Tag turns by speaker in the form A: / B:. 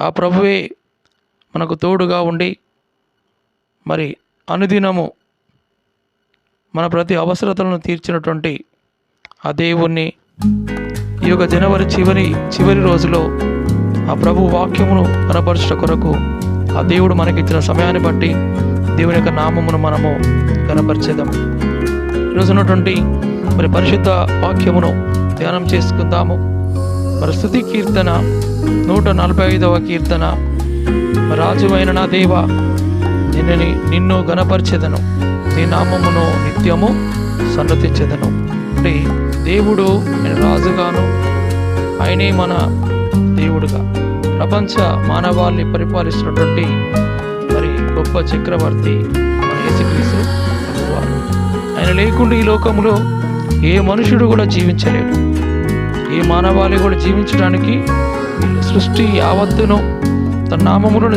A: ఆ ప్రభువే మనకు తోడుగా ఉండి మరి అనుదినము మన ప్రతి అవసరతలను తీర్చినటువంటి ఆ దేవుణ్ణి ఈ యొక్క జనవరి చివరి చివరి రోజులో ఆ ప్రభు వాక్యమును కనపరచుట కొరకు ఆ దేవుడు మనకిచ్చిన సమయాన్ని బట్టి దేవుని యొక్క నామమును మనము కనపరిచేదాం ఈరోజు ఉన్నటువంటి మరి పరిశుద్ధ వాక్యమును ధ్యానం చేసుకుందాము. ప్రస్తుతి కీర్తన నూట నలభై ఐదవ కీర్తన. రాజువైన నా దేవ నిన్నని నిన్ను గణపరిచెదను. నీ నామమును నిత్యము సన్నతించెదను. అంటే దేవుడు ఆయన రాజుగాను ఆయనే మన దేవుడుగా. ప్రపంచ మానవాళిని పరిపాలిస్తున్నటువంటి మరి గొప్ప చక్రవర్తి మన యేసుక్రీస్తు ఆయన లేకుండా ఈ లోకంలో ఏ మనుషుడు కూడా జీవించలేడు. ఈ మానవాళి కూడా జీవించడానికి సృష్టి యావత్తును తన నామములను